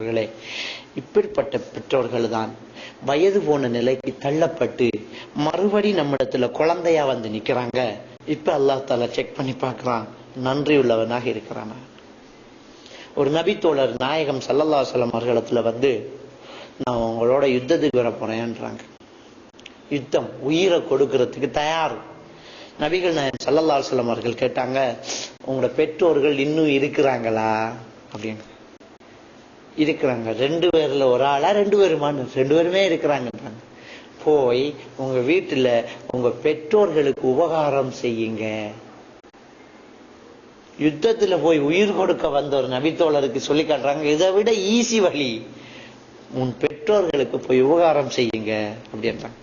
பெற்றோர்களே இப்படிப்பட்ட பெற்றோர்கள் தான் வயது போன நிலைக்கு தள்ளப்பட்டு மறுபடி நம்மிடத்துல குழந்தையா வந்து நிக்கிறாங்க. இப்ப அல்லாஹ் தால செக் பண்ணி பார்க்கிறான். நன்றி உள்ளவனாக இருக்கிறானா? ஒரு நபித்தோழர் நாயகம் சல்லல்லா சொல்லம் அவர்களிடத்துல வந்து நான் உங்களோட யுத்தத்துக்கு வர போறேன்றாங்க. யுத்தம் உயிரை கொடுக்கறதுக்கு தயார். நபிகள் நாயகம் சல்லல்லா சொல்லம் அவர்கள் கேட்டாங்க உங்களோட பெற்றோர்கள் இன்னும் இருக்கிறாங்களா? அப்படின்னு. இருக்கிறாங்க. ரெண்டு பேரில் ஒரு ஆளா ரெண்டு பேருமான்னு ரெண்டு பேருமே இருக்கிறாங்கன்றாங்க போய் உங்க வீட்டில் உங்க பெற்றோர்களுக்கு உபகாரம் செய்யுங்க. யுத்தத்துல போய் உயிர் கொடுக்க வந்த ஒரு நபித்தோழருக்கு சொல்லி காட்டுறாங்க. இதை விட ஈஸி வழி. உன் பெற்றோர்களுக்கு போய் உபகாரம் செய்யுங்க. அப்படின்றாங்க.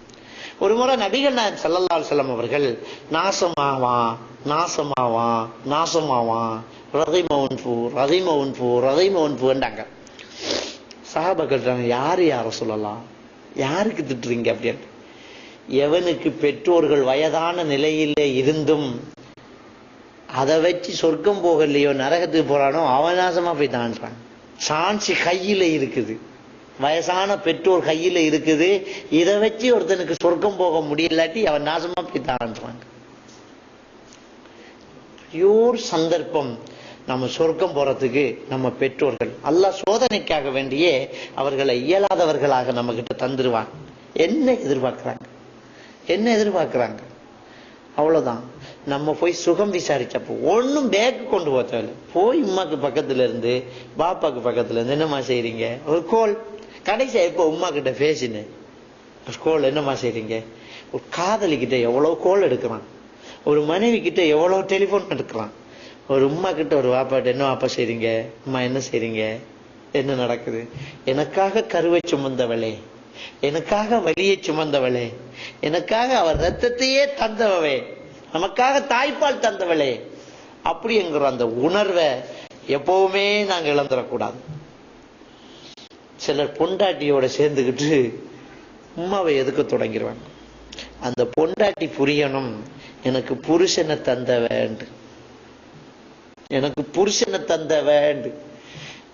ஒரு முறை நபிகள் நாயகம் ஸல்லல்லாஹு செல்லம் அவர்கள் நாசமாவான் நாசமாவான் நாசமாவான். ரதைமவன் பூ ரதைமவன் பூ ரதைமவன் பூண்டாங்க யார் யாரு யார சொல்லலாம்? யாருக்கு திட்டுறீங்க? அப்படின்னு. எவனுக்கு பெற்றோர்கள் வயதான நிலையிலே இருந்தும் அதை வச்சு சொர்க்கம் போகலையோ நரகத்துக்கு போறானோ அவன் போய் தாண்டான் சான்ஸ் கையில இருக்குது. வயசான பெற்றோர் கையில இருக்குது. இதை வச்சு ஒருத்தனுக்கு சொர்க்கம் போக முடியலாட்டி அவன் நாசமா போய் தான்றாங்க. பியூர் சந்தர்ப்பம். நம்ம சொர்க்கம் போறதுக்கு நம்ம பெற்றோர்கள். அல்ல சோதனைக்காக வேண்டியே அவர்களை இயலாதவர்களாக நம்ம கிட்ட தந்துருவாங்க. என்ன எதிர்பார்க்கிறாங்க? என்ன எதிர்பார்க்கிறாங்க? அவ்வளவுதான். நம்ம போய் சுகம் விசாரிச்சப்போ ஒன்றும் பேக்கு கொண்டு போக தேவையில்லை போய் உமாக்கு பக்கத்துல இருந்து பாப்பாக்கு பக்கத்துல இருந்து என்னம்மா செய்யறீங்க ஒரு கோல் கடைசியா இப்போ உமா கிட்ட ஒரு கோல் என்னம்மா செய்யறீங்க ஒரு காதலி கிட்ட எவ்வளவு கோல் எடுக்கிறான்? ஒரு மனைவி கிட்ட எவ்வளவு டெலிபோன் எடுக்கிறான்? ஒரு உமா கிட்ட ஒரு வாப்பாட்ட என்ன வாப்பா செய்றீங்க? அம்மா என்ன செய்றீங்க? என்ன நடக்குது? எனக்காக கருவை சுமந்தவளே எனக்காக வலியை சுமந்தவளே எனக்காக அவர் ரத்தத்தையே தந்தவளே நமக்காக தாய்ப்பால் தந்தவளே. அப்படிங்கிற அந்த உணர்வை எப்பவுமே நாங்க இழந்துடக்கூடாது சிலர் பொண்டாட்டியோட சேர்ந்துக்கிட்டு உமாவை எதுக்க தொடங்கிடுவாங்க அந்த பொண்டாட்டி புரியணும் எனக்கு புருஷனை தந்த எனக்கு புருஷனை தந்த வேண்டு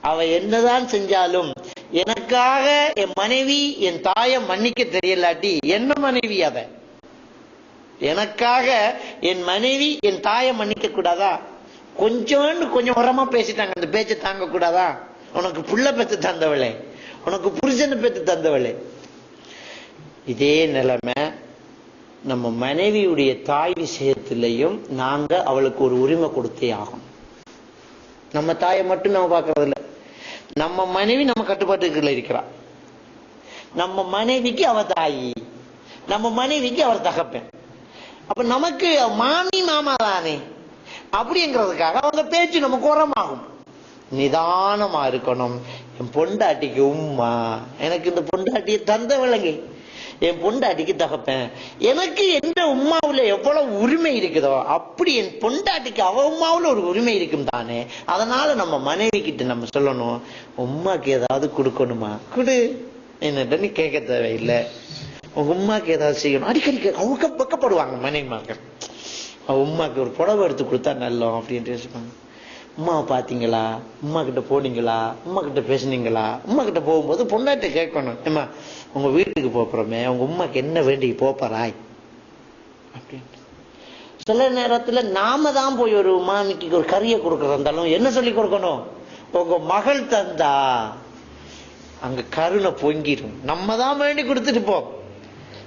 அவ என்னதான் செஞ்சாலும் எனக்காக என் மனைவி என் தாயை மன்னிக்க தெரியலாட்டி என்ன மனைவி அவ? எனக்காக என் மனைவி என் தாயை மன்னிக்க கூடாதா? கொஞ்சோண்டு கொஞ்சம் உரமா பேசிட்டாங்க. அந்த பேச்சை தாங்க கூடாதா? உனக்கு புள்ள பெத்து தந்தவளே. உனக்கு புருஷனை பெத்து தந்தவளே. இதே நிலைமை நம்ம மனைவியுடைய தாய் விஷயத்திலையும் நாங்க அவளுக்கு ஒரு உரிமை கொடுத்தே ஆகும் நம்ம தாயை மட்டும் நம்ம பார்க்கறது இல்லை நம்ம மனைவி நம்ம கட்டுப்பாட்டுக்குள்ள இருக்கிறா. நம்ம மனைவிக்கு அவ தாயி. நம்ம மனைவிக்கு அவர் தகப்பன். அப்ப நமக்கு மாமி மாமா தானே. அப்படிங்கிறதுக்காக அவங்க பேச்சு நம்ம குரமாகும். நிதானமா இருக்கணும். என் பொண்டாட்டிக்கு உம்மா. எனக்கு இந்த பொண்டாட்டியை தந்த விலங்கு என் பொண்டாட்டிக்கு தகப்பேன். எனக்கு எந்த உமாவில் எவ்வளவு உரிமை இருக்குதோ அப்படி என் பொண்டாட்டிக்கு அவ உமாவில் ஒரு உரிமை இருக்கும் தானே. அதனால நம்ம மனைவி கிட்ட நம்ம சொல்லணும் உமாக்கு ஏதாவது கொடுக்கணுமா? கொடு. என்னட்ட நீ கேட்க தேவையில்லை. உங்க உமாக்கு ஏதாவது செய்யணும். அடிக்கடி கேட்க- அவங்க பக்கப்படுவாங்க மனைவிமார்கள் உமாக்கு ஒரு புடவை எடுத்து கொடுத்தா நல்லோம் அப்படின்ட்டு சொல்லுவாங்க. உமாவை பார்த்தீங்களா? உமா கிட்ட போனீங்களா? உமா கிட்ட பேசுனீங்களா? உமா கிட்ட போகும்போது பொண்டாட்டி கேட்கணும். ஏம்மா உங்க வீட்டுக்கு போறோமே உங்க உமாக்கு என்ன வேண்டி போப்பறாய்? அப்படின்ட்டு. சில நேரத்துல நாம தான் போய் ஒரு மாமிக்கு ஒரு கறியை இருந்தாலும் என்ன சொல்லி கொடுக்கணும்? உங்க மகள் தந்தா அங்க கருணை பொங்கிடும். நம்ம தான் வேண்டி கொடுத்துட்டு போ.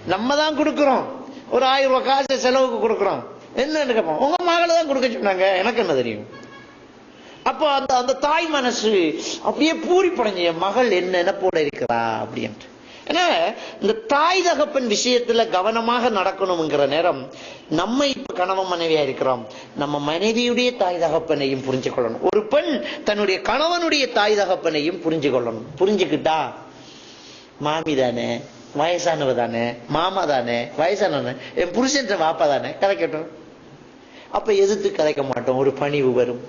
நம்ம தான் கொடுக்கிறோம். ஒரு ஆயிரம் ரூபாய் காசு செலவுக்கு கொடுக்கிறோம். என்னன்னு கேட்போம். உங்க மகளை தான் கொடுக்க சொன்னாங்க. எனக்கு என்ன தெரியும்? அப்போ அந்த அந்த தாய் மனசு அப்படியே பூரி படைஞ்ச என் மகள் என்ன நினைப்போட இருக்கிறா அப்படின்ட்டு. ஏன்னா இந்த தாய் தகப்பன் விஷயத்துல கவனமாக நடக்கணுங்கிற நேரம் நம்ம இப்ப கணவன் மனைவியா இருக்கிறோம். நம்ம மனைவியுடைய தாய் தகப்பனையும் புரிஞ்சு கொள்ளணும் ஒரு பெண் தன்னுடைய கணவனுடைய தாய் தகப்பனையும் புரிஞ்சு கொள்ளணும் புரிஞ்சுக்கிட்டா மாமி தானே வயசானவ தானே மாமா தானே வயசானவன என் புருஷன்ற வாப்பா தானே கதைக்கட்டும். அப்ப எதிர்த்து கதைக்க மாட்டோம். ஒரு பணிவு வரும்.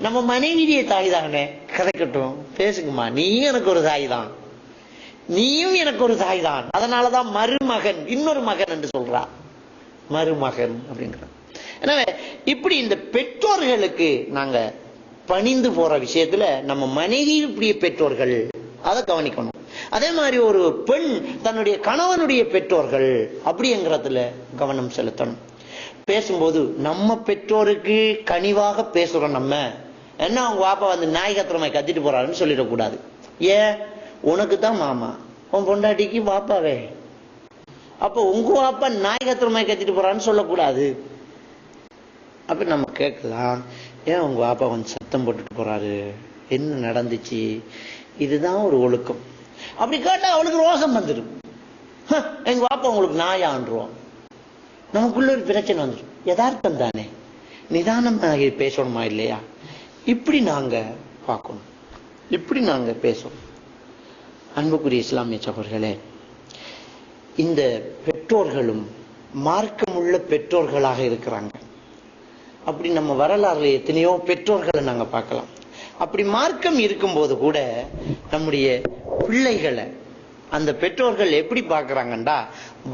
நம்ம மனைவியுடைய தாய் தானே கதைக்கட்டும். பேசுங்கம்மா. நீ எனக்கு ஒரு தாய் தான். நீயும் எனக்கு ஒரு தாய் தான் அதனாலதான் மருமகன் இன்னொரு மகன் என்று சொல்றா. மருமகன் அப்படிங்கிற எனவே இப்படி இந்த பெற்றோர்களுக்கு நாங்க பணிந்து போற விஷயத்துல நம்ம மனைவி இப்படிய பெற்றோர்கள். அதை கவனிக்கணும். அதே மாதிரி ஒரு பெண் தன்னுடைய கணவனுடைய பெற்றோர்கள் அப்படிங்கிறதுல கவனம் செலுத்தணும். பேசும்போது நம்ம பெற்றோருக்கு கனிவாக பேசுறோம் நம்ம. என்ன அவங்க பாப்பா வந்து நாய் கத்திரமாய் கத்திட்டு போறாருன்னு சொல்லிடக்கூடாது. ஏன்? உனக்கு தான் மாமா. உன் பொண்டாட்டிக்கு பாப்பாவே அப்போ உங்க பாப்பா நாய் கத்திரமாய் கத்திட்டு போறான்னு சொல்லக்கூடாது. அப்ப நம்ம கேட்கலாம் ஏன் உங்க பாப்பா வந்து சத்தம் போட்டுட்டு போறாரு? என்ன நடந்துச்சு? இதுதான் ஒரு ஒழுக்கம். அப்படி கேட்டால் அவளுக்கு ரோசம் வந்துடும் "ஹ, எங்க பாப்பா உங்களுக்கு நாயாண்டுருவோம் நமக்குள்ள ஒரு பிரச்சனை வந்துடும் யதார்த்தம் தானே. நிதானமாக பேசணுமா இல்லையா? இப்படி நாங்க பார்க்கணும். இப்படி நாங்க பேசணும். அன்புக்குரிய இஸ்லாமிய சகோர்களே இந்த பெற்றோர்களும் மார்க்கமுள்ள பெற்றோர்களாக இருக்கிறாங்க. அப்படி நம்ம வரலாறுல எத்தனையோ பெற்றோர்களை நாங்க பார்க்கலாம். அப்படி மார்க்கம் இருக்கும்போது கூட நம்முடைய பிள்ளைகளை அந்த பெற்றோர்கள் எப்படி பார்க்கறாங்கண்டா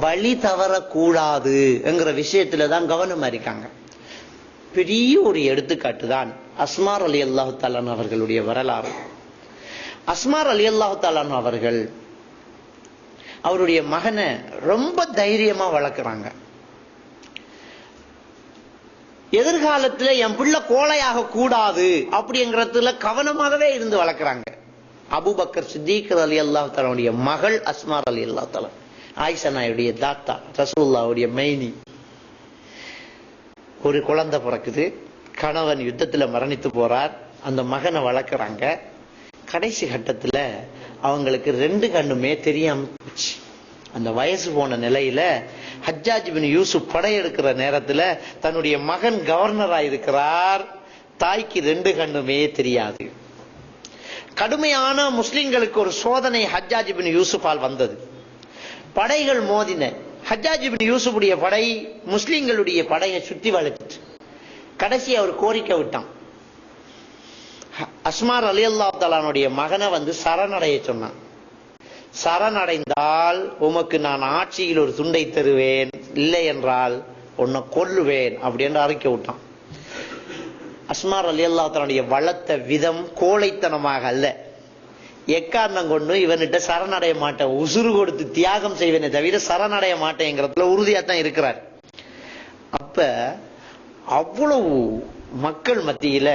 வழி தவறக்கூடாதுங்கிற விஷயத்துல தான் கவனமா இருக்காங்க. பெரிய ஒரு எடுத்துக்காட்டு தான் அஸ்மார் அலி அல்லாஹு தாலான் அவர்களுடைய வரலாறு. அஸ்மார் அலி அல்லாஹாலான் அவர்கள் அவருடைய மகனை ரொம்ப தைரியமா வளர்க்குறாங்க. எதிர்காலத்துல என் பிள்ளை கோழையாக கூடாது அப்படிங்கிறதுல கவனமாகவே இருந்து வளர்க்குறாங்க. அபுபக்கர் சித்திக் அலி அல்லாஹாலுடைய மகள் அஸ்மார் அலி அல்லா தலா தாத்தா ரசூல்லாவுடைய மைனி. ஒரு குழந்தை பிறக்குது. கணவன் யுத்தத்துல மரணித்து போறார். அந்த மகனை வளர்க்குறாங்க. கடைசி கட்டத்துல அவங்களுக்கு ரெண்டு கண்ணுமே தெரியாம போச்சு. அந்த வயசு போன நிலையில ஹஜ்ஜாஜ் பின் யூசுப் படையெடுக்கிற நேரத்துல தன்னுடைய மகன் கவர்னரா இருக்கிறார் தாய்க்கு ரெண்டு கண்ணுமே தெரியாது. கடுமையான முஸ்லிம்களுக்கு ஒரு சோதனை ஹஜ்ஜாஜ் பின் யூசுஃபால் வந்தது. படைகள் மோதின. ஹஜ்ஜாஜ் பின் யூசுஃபுடைய படை முஸ்லிம்களுடைய படையை சுத்தி வளைச்சிட்டு கடைசி அவர் கோரிக்கை விட்டான். அஸ்மார் அலி அல்லா மகனை வந்து சரணடைய சொன்னான். சரணடைந்தால் உமக்கு நான் ஆட்சியில் ஒரு துண்டை தருவேன். இல்லை என்றால் உன்னை கொல்லுவேன் அப்படின்னு அறிக்கை விட்டான். அஸ்மார் அலி அல்லா வளர்த்த விதம் கோழைத்தனமாக அல்ல. எக்காரணம் கொண்டு இவன்கிட்ட சரணடைய மாட்டேன். உசுறு கொடுத்து தியாகம் செய்வேனே தவிர சரணடைய மாட்டேங்கிறதுல உறுதியா தான் இருக்கிறார். அப்ப அவ்வளவு மக்கள் மத்தியில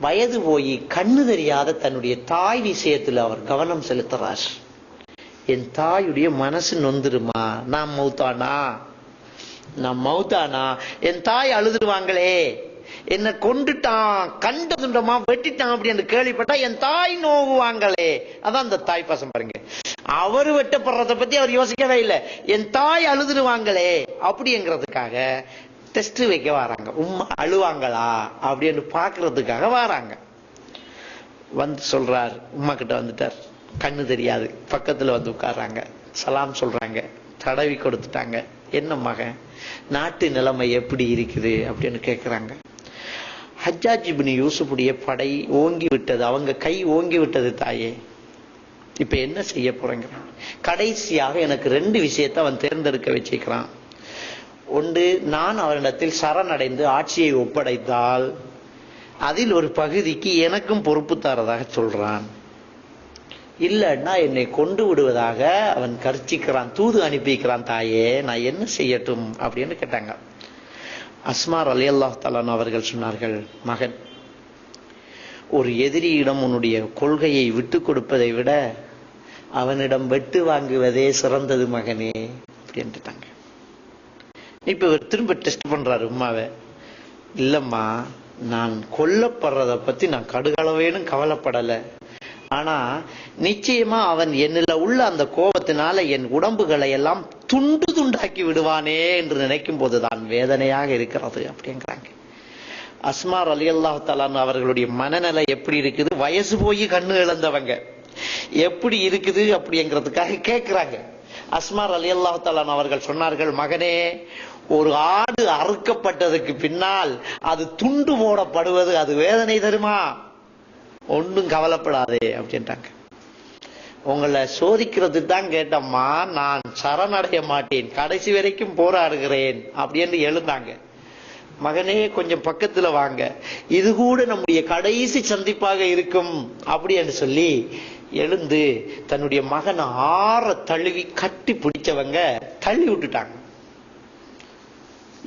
வயது போய் கண்ணு தெரியாத தன்னுடைய தாய் விஷயத்தில் அவர் கவனம் செலுத்துறார். என் தாயுடைய மனசு நொந்துருமா? நான் மௌத்தானா? நான் மௌத்தானா? என் தாய் அழுதுருவாங்களே? என்ன கொண்டுட்டான் கண்ட துண்டமா வெட்டிட்டான் அப்படின்னு கேள்விப்பட்டா என் தாய் நோவுவாங்களே? அதான் அந்த தாய் பாசம் பாருங்க. அவர் வெட்டப்படுறத பத்தி அவர் யோசிக்கவே இல்லை. என் தாய் அழுதுருவாங்களே? அப்படிங்கிறதுக்காக டெஸ்ட் வைக்க வராங்க. உம்மா அழுவாங்களா? அப்படின்னு பாக்குறதுக்காக வராங்க. வந்து சொல்றார் உமா கிட்ட வந்துட்டார். கண்ணு தெரியாது. பக்கத்துல வந்து உட்கார்றாங்க. சலாம் சொல்றாங்க. தடவி கொடுத்துட்டாங்க. என்ன மகன்? நாட்டு நிலைமை எப்படி இருக்குது? அப்படின்னு கேட்குறாங்க ஹஜ்ஜாஜ் யூசுஃபுடைய படை ஓங்கி விட்டது. அவங்க கை ஓங்கி விட்டது தாயே. இப்ப என்ன செய்ய போறேங்க கடைசியாக எனக்கு ரெண்டு விஷயத்தை அவன் தேர்ந்தெடுக்க வச்சுக்கிறான். ஒன்று நான் அவரிடத்தில் சரணடைந்து ஆட்சியை ஒப்படைத்தால் அதில் ஒரு பகுதிக்கு எனக்கும் பொறுப்பு தரதாக சொல்றான். இல்லைன்னா என்னை கொண்டு விடுவதாக அவன் கர்ச்சிக்கிறான் தூது அனுப்பிக்கிறான் தாயே நான் என்ன செய்யட்டும் அப்படின்னு கேட்டாங்க. அஸ்மார் அலி அல்லா தலான் அவர்கள் சொன்னார்கள் மகன் ஒரு எதிரியிடம் உன்னுடைய கொள்கையை விட்டு கொடுப்பதை விட அவனிடம் வெட்டு வாங்குவதே சிறந்தது மகனே அப்படின்ட்டுட்டாங்க இப்ப இவர் திரும்ப டெஸ்ட் பண்றாரு உமாவை. இல்லம்மா நான் கொல்லப்படுறத பத்தி நான் கடுகளவேனும் கவலைப்படல. ஆனா நிச்சயமா அவன் என்னில் உள்ள அந்த கோபத்தினால என் உடம்புகளை எல்லாம் துண்டு துண்டாக்கி விடுவானே என்று நினைக்கும் போது தான் வேதனையாக இருக்கிறது அப்படிங்கிறாங்க. அஸ்மார் அலி அல்லாஹ் தலான் அவர்களுடைய மனநிலை எப்படி இருக்குது? வயசு போய் கண்ணு இழந்தவங்க. எப்படி இருக்குது அப்படிங்கிறதுக்காக கேட்கிறாங்க அஸ்மார் அலி அல்லாஹ் தலான் அவர்கள் சொன்னார்கள் மகனே ஒரு ஆடு அறுக்கப்பட்டதுக்கு பின்னால் அது துண்டு போடப்படுவது அது வேதனை தருமா? ஒன்றும் கவலைப்படாதே அப்படின்ட்டாங்க. உங்களை சோதிக்கிறது தான் கேட்டம்மா நான் சரணடைய மாட்டேன் கடைசி வரைக்கும் போராடுகிறேன் அப்படின்னு எழுந்தாங்க. மகனே கொஞ்சம் பக்கத்துல வாங்க இது கூட நம்முடைய கடைசி சந்திப்பாக இருக்கும் அப்படி என்று சொல்லி எழுந்து தன்னுடைய மகனை ஆற தழுவி கட்டி பிடிச்சவங்க தள்ளி விட்டுட்டாங்க.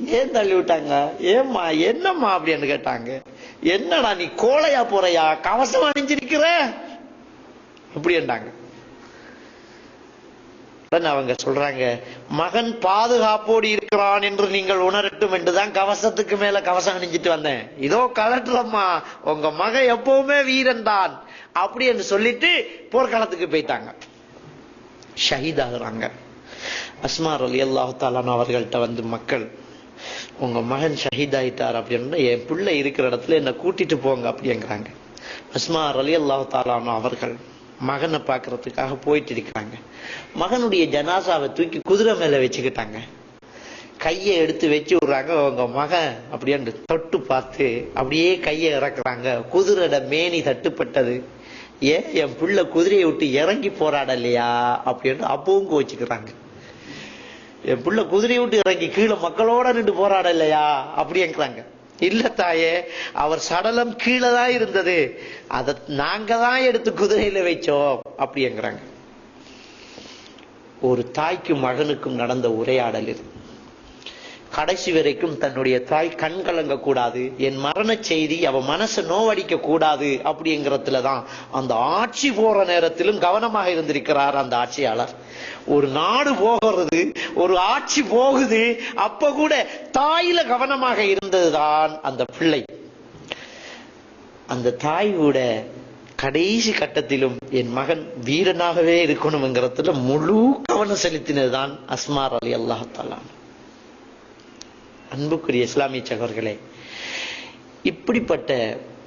ஏன் தள்ளி விட்டாங்க? ஏம்மா என்னம்மா அப்படின்னு கேட்டாங்க. என்னடா நீ கோழையா போறையா? கவசம் அணிஞ்சிருக்கிற? இப்படின்றாங்க அவங்க சொல்றாங்க. மகன் பாதுகாப்போடு இருக்கிறான் என்று நீங்கள் உணரட்டும் என்றுதான் கவசத்துக்கு மேல கவசம் அணிஞ்சிட்டு வந்தேன். இதோ கலட்டுறம்மா உங்க மகன் எப்பவுமே வீரன் தான் அப்படி என்று சொல்லிட்டு போர்க்களத்துக்கு போயிட்டாங்க. ஷஹீதாகிறாங்க அஸ்மார் அலி அல்லாஹாலான் அவர்கள்ட்ட வந்து மக்கள் உங்க மகன் ஷஹீதாயிட்டார் அப்படின்னா என் பிள்ளை இருக்கிற இடத்துல என்ன கூட்டிட்டு போங்க அப்படிங்கிறாங்க. அஸ்மார் அலி அல்லாஹாலான் அவர்கள் மகனை பார்க்கறதுக்காக போயிட்டு இருக்கிறாங்க மகனுடைய ஜனாசாவை தூக்கி குதிரை மேல வச்சுக்கிட்டாங்க. கையை எடுத்து வச்சு விடுறாங்க அவங்க மகன் அப்படியே தொட்டு பார்த்து அப்படியே கையை இறக்குறாங்க. குதிரையோட மேனி தட்டுப்பட்டது. ஏன் என் பிள்ளை குதிரையை விட்டு இறங்கி போராடலையா அப்படின்னு அப்பவும் கோச்சுக்கிறாங்க என் பிள்ளை குதிரையை விட்டு இறங்கி கீழே மக்களோட நின்று போராடலையா அப்படிங்கிறாங்க இல்ல தாயே அவர் சடலம் கீழே தான் இருந்தது. அத நாங்க தான் எடுத்து குதிரையில வைச்சோம் அப்படிங்கிறாங்க ஒரு தாய்க்கும் மகனுக்கும் நடந்த உரையாடல் இது. கடைசி வரைக்கும் தன்னுடைய தாய் கண் கலங்க கூடாது என் மரண செய்தி அவ மனசை நோவடிக்க கூடாது அப்படிங்கிறதுல தான் அந்த ஆட்சி போற நேரத்திலும் கவனமாக இருந்திருக்கிறார் அந்த ஆட்சியாளர். ஒரு நாடு போகிறது ஒரு ஆட்சி போகுது அப்ப கூட தாயில கவனமாக இருந்ததுதான் அந்த பிள்ளை. அந்த தாய் கூட கடைசி கட்டத்திலும் என் மகன் வீரனாகவே இருக்கணுங்கிறதுல முழு கவனம் செலுத்தினதுதான் அஸ்மார் அலி அல்லாஹாலான் அன்புக்குரிய இஸ்லாமிய சகோர்களே இப்படிப்பட்ட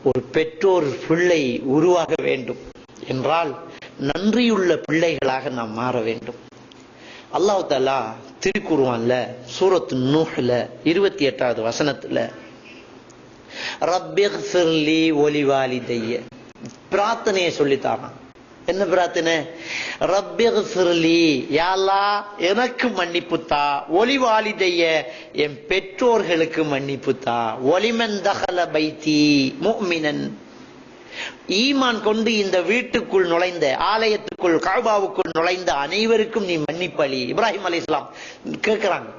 ஒரு பெற்றோர் பிள்ளை உருவாக வேண்டும் என்றால் நன்றியுள்ள பிள்ளைகளாக நாம் மாற வேண்டும். அல்லாஹு தாலா திருக்குருவான்ல சூரத்து நூஹ்ல இருபத்தி எட்டாவது வசனத்துல ரப்பிக்ஃபிர்லி ஒலிவாலிதைய பிரார்த்தனையை சொல்லித்தாரான் என்ன பிரார்த்தனை? ரப்பிக்ஃபிர்லி யாலா எனக்கு மன்னிப்புத்தா ஒலிவாலிதைய என் பெற்றோர்களுக்கு மன்னிப்புத்தா ஒலிமன் தகல பைத்தி ஈமான் கொண்டு இந்த வீட்டுக்குள் நுழைந்த ஆலயத்துக்குள் காபாவுக்குள் நுழைந்த அனைவருக்கும் நீ மன்னிப்பளி. இப்ராஹிம் அலி இஸ்லாம் கேட்கிறாங்க.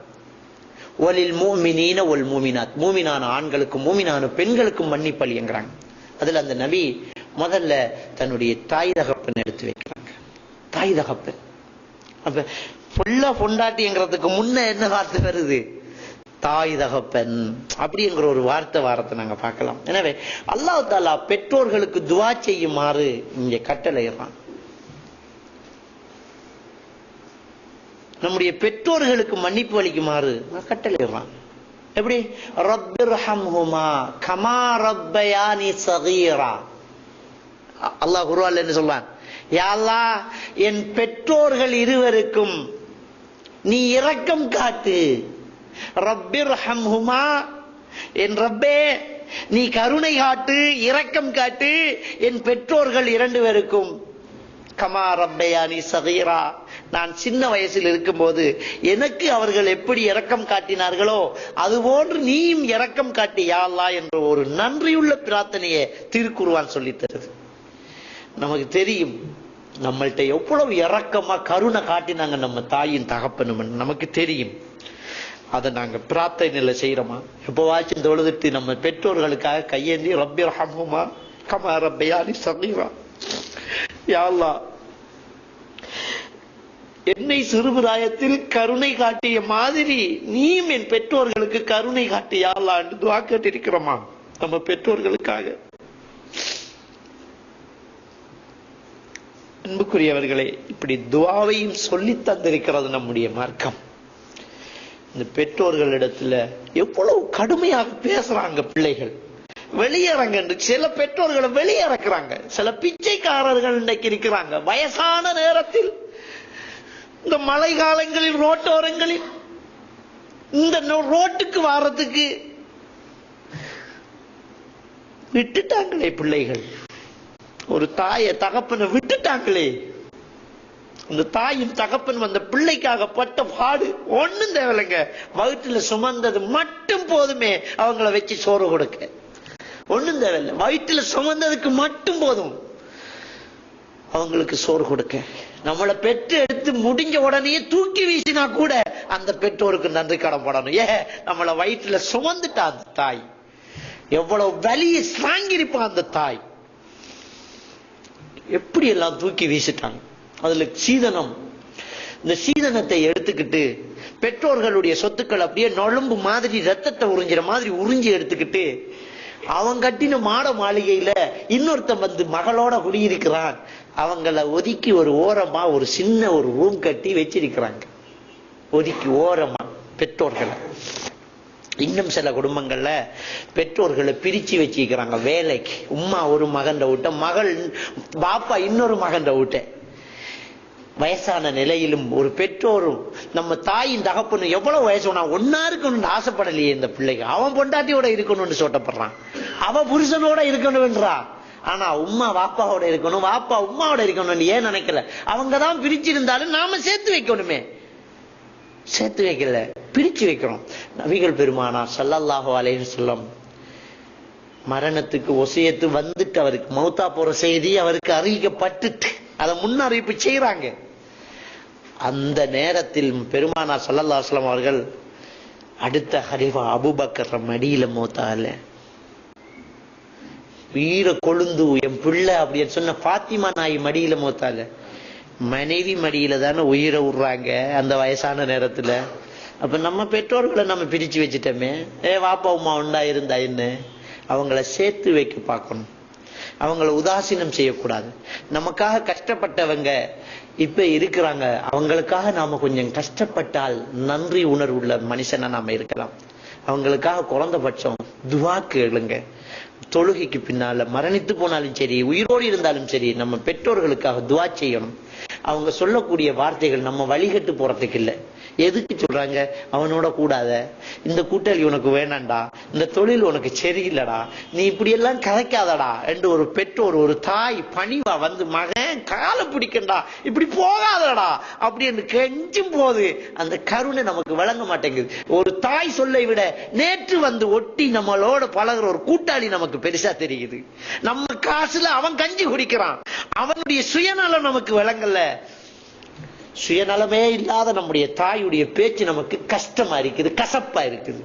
ஒலில் மூமினீன ஒல் மூமினாத் மூமினான ஆண்களுக்கும் மூமினான பெண்களுக்கும் மன்னிப்பளிங்கிறாங்க அதுல அந்த நபி முதல்ல தன்னுடைய தாய் தகப்பன் எடுத்து வைக்கிறாங்க. தாய் தகப்பன். அப்ப ஃபுல்லா பொண்டாட்டிங்கிறதுக்கு முன்ன என்ன வார்த்தை வருது? தாய் தகப்பன். அப்படிங்கிற ஒரு வார்த்தை வாரத்தை நாங்க பார்க்கலாம். எனவே அல்லாஹ் தாலா பெற்றோர்களுக்கு துவா செய்யுமாறு இங்க கட்டளையிடுறான். நம்முடைய பெற்றோர்களுக்கு மன்னிப்பு அளிக்குமாறு கட்டளையிடுறான். எப்படி? ரப்பிர்ஹம்ஹுமா கமா ரப்பயானி சகீரா. அல்லாஹ் குருவால் என்ன சொல்வான் யாழ்லா என் பெற்றோர்கள் இருவருக்கும் நீ இரக்கம் காட்டு. ரப்பிர்ஹம்ஹுமா என் ரப்பே நீ கருணை காட்டு இரக்கம் காட்டு என் பெற்றோர்கள் இரண்டு பேருக்கும். கமா ரப்பயானி சகீரா. நான் சின்ன வயசில் இருக்கும்போது எனக்கு அவர்கள் எப்படி இரக்கம் காட்டினார்களோ அதுபோன்று நீயும் இரக்கம் காட்டி யாழ்லா என்ற ஒரு நன்றியுள்ள பிரார்த்தனையை திருக்குருவான் சொல்லித் தருது நமக்கு தெரியும். நம்மள்ட்ட எவ்வளவு இறக்கமா கருணை காட்டினாங்க நம்ம தாயின் தகப்பனும் நமக்கு தெரியும். அதை நாங்க பிரார்த்தனையில செய்யறோமா எப்பவாச்சும் தொழுதுட்டு நம்ம பெற்றோர்களுக்காக கையேந்தி ரப்பி ரஹமுமா கமா ரப்பயானி சமீரா யாழ்லா என்னை சிறுபிராயத்தில் கருணை காட்டிய மாதிரி நீயும் என் பெற்றோர்களுக்கு கருணை காட்டியாலான்னு துவா கேட்டிருக்கிறோமா? நம்ம பெற்றோர்களுக்காக. அன்புக்குரியவர்களே இப்படி துவாவையும் சொல்லி தந்திருக்கிறது நம்முடைய மார்க்கம். இந்த பெற்றோர்களிடத்துல எவ்வளவு கடுமையாக பேசுறாங்க பிள்ளைகள். வெளியறங்க என்று சில பெற்றோர்களை வெளியேறக்குறாங்க. சில பிச்சைக்காரர்கள் இன்னைக்கு இருக்கிறாங்க. வயசான நேரத்தில் இந்த மழை காலங்களில் ரோட்டோரங்களில் இந்த ரோட்டுக்கு வாரத்துக்கு விட்டுட்டாங்களே பிள்ளைகள். ஒரு தாயை தகப்பனை விட்டுட்டாங்களே. அந்த தாயும் தகப்பன் வந்த பிள்ளைக்காக பட்ட பாடு ஒன்னும் தேவையில்லைங்க. வயிற்றுல சுமந்தது மட்டும் போதுமே அவங்கள வச்சு சோறு கொடுக்க. ஒன்னும் தேவையில்லை. வயிற்றுல சுமந்ததுக்கு மட்டும் போதும். அவங்களுக்கு சோறு கொடுக்க. நம்மளை பெற்று எடுத்து முடிஞ்ச உடனே தூக்கி வீசினா கூட அந்த பெற்றோருக்கு நன்றி கடப்படணும் ஏ நம்மளை வயிற்றுல சுமந்துட்டா அந்த தாய். எவ்வளவு வலியை சாங்கிருப்பான் அந்த தாய். எப்படி எல்லாம் தூக்கி வீசிட்டாங்க? அதுல சீதனம். இந்த சீதனத்தை எடுத்துக்கிட்டு பெற்றோர்களுடைய சொத்துக்கள் அப்படியே நொழம்பு மாதிரி ரத்தத்தை உறிஞ்சிற மாதிரி உறிஞ்சி எடுத்துக்கிட்டு அவன் கட்டின மாட மாளிகையில இன்னொருத்தன் வந்து மகளோட குடியிருக்கிறான். அவங்கள ஒதுக்கி ஒரு ஓரமா ஒரு சின்ன ஒரு ரூம் கட்டி வச்சிருக்கிறாங்க. ஒதுக்கி ஓரமா பெற்றோர்களை. இன்னும் சில குடும்பங்கள்ல பெற்றோர்களை பிரிச்சு வச்சுக்கிறாங்க வேலைக்கு. உம்மா ஒரு மகன் விட்ட மகள் பாப்பா இன்னொரு மகன் விட்ட வயசான நிலையிலும் ஒரு பெற்றோரும் நம்ம தாயின் தகப்பனும் எவ்வளவு வயசு நான் ஒன்னா இருக்கணும்னு ஆசைப்படலையே இந்த பிள்ளைக்கு. அவன் பொண்டாட்டியோட இருக்கணும்னு சொல்லப்படுறான் அவன் புருஷனோட இருக்கணும்ன்றா. ஆனா உம்மா வாப்பாவோட இருக்கணும் வாப்பா உம்மாவோட இருக்கணும்னு ஏன் நினைக்கல? அவங்க தான் பிரிச்சிருந்தாலும் நாம சேர்த்து வைக்கணுமே. சேர்த்து வைக்கல பிரிச்சு வைக்கிறோம் நபிகள் பெருமானா சல்லல்லாஹு அலைஹி சொல்லம் மரணத்துக்கு ஒசையத்து வந்துட்டு அவருக்கு மௌத்தா போற செய்தி அவருக்கு அறிவிக்கப்பட்டுட்டு அதை முன்னறிவிப்பு செய்யறாங்க அந்த நேரத்தில் பெருமானா சல்லல்லா அஸ்லாம் அவர்கள் அடுத்த ஹரிஃபா அபுபக்கர் மடியில மௌத்தால வீர கொழுந்து என் பிள்ளை அப்படின்னு சொன்ன பாத்திமா நாய் மடியில மூத்தால மனைவி மடியில தானே உயிரை விடுறாங்க அந்த வயசான நேரத்துல. அப்ப நம்ம பெற்றோர்களை நம்ம பிரிச்சு வச்சுட்டோமே. ஏ வாப்பா உமா உண்டா இருந்தா என்ன? அவங்கள சேர்த்து வைக்க பார்க்கணும். அவங்கள உதாசீனம் செய்யக்கூடாது. நமக்காக கஷ்டப்பட்டவங்க இப்ப இருக்கிறாங்க. அவங்களுக்காக நாம கொஞ்சம் கஷ்டப்பட்டால் நன்றி உணர்வுள்ள மனுஷனா நாம இருக்கலாம். அவங்களுக்காக குறைந்தபட்சம் துவா கேளுங்க. தொழுகைக்கு பின்னால மரணித்து போனாலும் சரி உயிரோடு இருந்தாலும் சரி நம்ம பெற்றோர்களுக்காக துவா செய்யணும். அவங்க சொல்லக்கூடிய வார்த்தைகள் நம்ம வழிகட்டு போறதுக்கு இல்லை. எதுக்கு சொல்றாங்க? அவனோட கூடாத. இந்த கூட்டாளி உனக்கு வேணாண்டா. இந்த தொழில் உனக்கு சரியில்லடா. நீ இப்படி எல்லாம் கதைக்காதடா என்று ஒரு பெற்றோர் ஒரு தாய் பணிவா வந்து மகன் காலை பிடிக்கண்டா. இப்படி போகாதடா. அப்படின்னு கெஞ்சும் போது அந்த கருணை நமக்கு வழங்க மாட்டேங்குது. ஒரு தாய் சொல்லை விட நேற்று வந்து ஒட்டி நம்மளோட பழகுற ஒரு கூட்டாளி நமக்கு பெருசா தெரியுது. நம்ம காசுல அவன் கஞ்சி குடிக்கிறான். அவனுடைய சுயநலம் நமக்கு விளங்கல. சுயநலமே இல்லாத நம்முடைய தாயுடைய பேச்சு நமக்கு கஷ்டமா இருக்குது கசப்பா இருக்குது.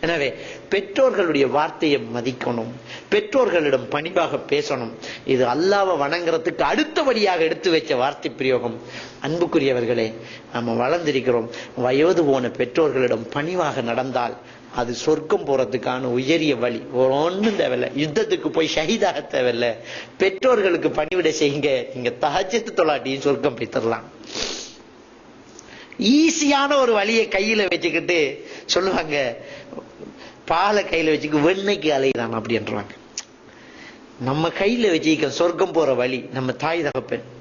எனவே பெற்றோர்களுடைய வார்த்தையை மதிக்கணும். பெற்றோர்களிடம் பணிவாக பேசணும். இது அல்லாவை வணங்குறதுக்கு அடுத்தபடியாக எடுத்து வச்ச வார்த்தை பிரயோகம். அன்புக்குரியவர்களே நம்ம வளர்ந்திருக்கிறோம். வயோது போன பெற்றோர்களிடம் பணிவாக நடந்தால் அது சொர்க்கம் போறதுக்கான உயரிய வழி. ஒன்றும் தேவையில்ல. யுத்தத்துக்கு போய் ஷஹீதாக தேவையில்ல. பெற்றோர்களுக்கு பணிவிட செய்யுங்க. நீங்க தகச்சத்து தொலாட்டியும் சொர்க்கம் பெற்றுடலாம் ஈஸியான ஒரு வழியை கையில வச்சுக்கிட்டு சொல்லுவாங்க. பாலை கையில வச்சுக்க வெண்ணைக்கு அலையிறான் அப்படின்றாங்க. நம்ம கையில வச்சுக்க சொர்க்கம் போற வழி நம்ம தாய் தகப்பன்.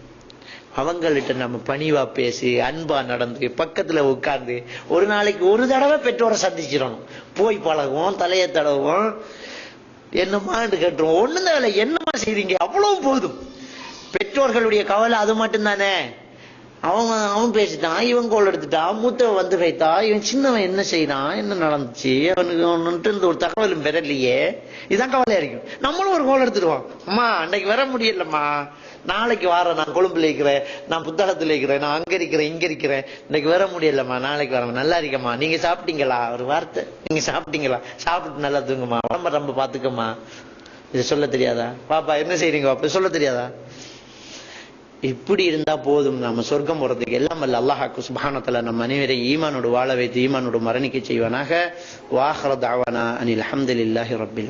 அவங்கள்ட்ட நம்ம பணிவா பேசி அன்பா நடந்து பக்கத்துல உட்கார்ந்து ஒரு நாளைக்கு ஒரு தடவை பெற்றோரை சந்திச்சிடணும். போய் பழகுவோம் தலையை தடவும் என்னமான்னு கேட்டுருவோம். ஒண்ணும் தேவையில்ல என்னமா செய்றீங்க? அவ்வளவு போதும். பெற்றோர்களுடைய கவலை அது மட்டும்தானே? அவன் அவன் பேசிட்டான் இவன் கோல் எடுத்துட்டான் மூத்தவன் வந்து வைத்தா இவன் சின்னவன் என்ன செய்யறான் என்ன நடந்துச்சு அவனுக்கு அவனுட்டு இந்த ஒரு தகவலும் பெறலையே. இதான் கவலையா இருக்கும். நம்மளும் ஒரு கோல் எடுத்துடுவான் அம்மா அன்னைக்கு வர முடியலம்மா. நாளைக்கு வாரேன் நான் கொழும்புல இருக்கிறேன் நான் புத்தகத்துல இருக்கிறேன் நான் அங்க இருக்கிறேன் இங்க இருக்கிறேன். இன்னைக்கு வர முடியலம்மா நாளைக்கு வரேன். நல்லா இருக்கம்மா. நீங்க சாப்பிட்டீங்களா? ஒரு வார்த்தை. நீங்க சாப்பிட்டீங்களா? சாப்பிட்டு நல்லா தூங்குமா உடம்ப ரொம்ப பாத்துக்கம்மா. இது சொல்ல தெரியாதா? பாப்பா என்ன செய்றீங்க? பாப்பா சொல்ல தெரியாதா? இப்படி இருந்தா போதும். நம்ம சொர்க்கம் போறதுக்கு எல்லாம் அல்ல. அல்லாஹாக்கு சுபானத்துல நம்ம அனைவரை ஈமானோடு வாழ வைத்து ஈமானோடு மரணிக்க செய்வானாக. வாஹர தாவானா அனில் அஹமதுல்லாஹி ரபில்